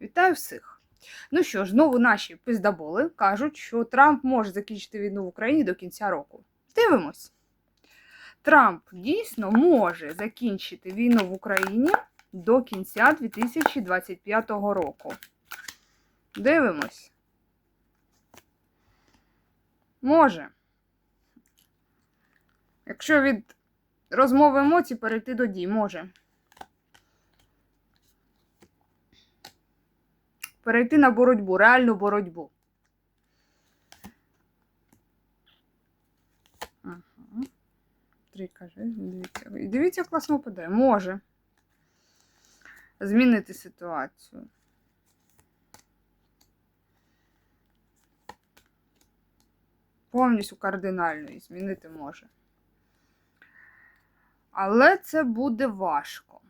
Вітаю всіх! Ну що ж, знову наші пиздаболи кажуть, що Трамп може закінчити війну в Україні до кінця року. Дивимось. Трамп дійсно може закінчити війну в Україні до кінця 2025 року. Дивимось. Може. Якщо від розмови емоцій перейти до дій, може. Перейти на боротьбу, реальну боротьбу. Ага. Три каже, дивіться. Дивіться, як класно впадає. Може змінити ситуацію. Повністю кардинально і змінити може. Але це буде важко.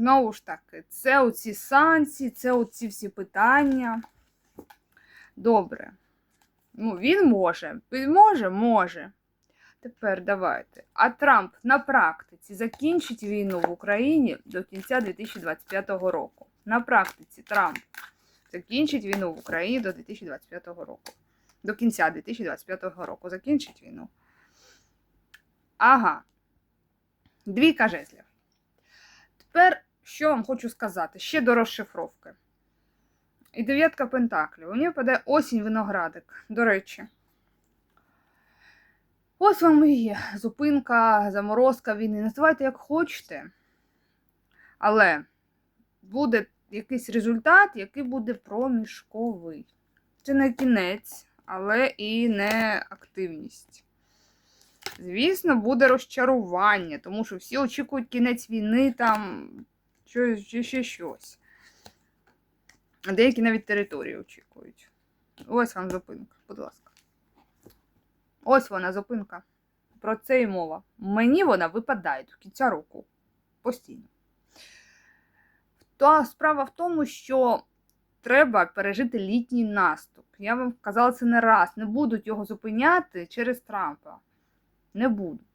Знову ж таки, це оці санкції, це оці всі питання. Добре. Ну, він може. Він може, може. Тепер давайте. А Трамп на практиці закінчить війну в Україні до кінця 2025 року. На практиці Трамп закінчить війну в Україні до 2025 року. До кінця 2025 року закінчить війну. Ага. Двійка жезлів. Тепер, що вам хочу сказати, ще до розшифровки. І дев'ятка пентаклів. У нього паде осінь виноградик. До речі. Ось вам і зупинка, заморозка війни. Називайте як хочете. Але буде якийсь результат, який буде проміжковий. Це не кінець, але і не активність. Звісно, буде розчарування, тому що всі очікують кінець війни, там щось, ще щось. Деякі навіть території очікують. Ось вам зупинка, будь ласка. Ось вона зупинка. Про це і мова. Мені вона випадає до кінця року. Постійно. Та справа в тому, що треба пережити літній наступ. Я вам казала це не раз. Не будуть його зупиняти через Трампа. Не будуть.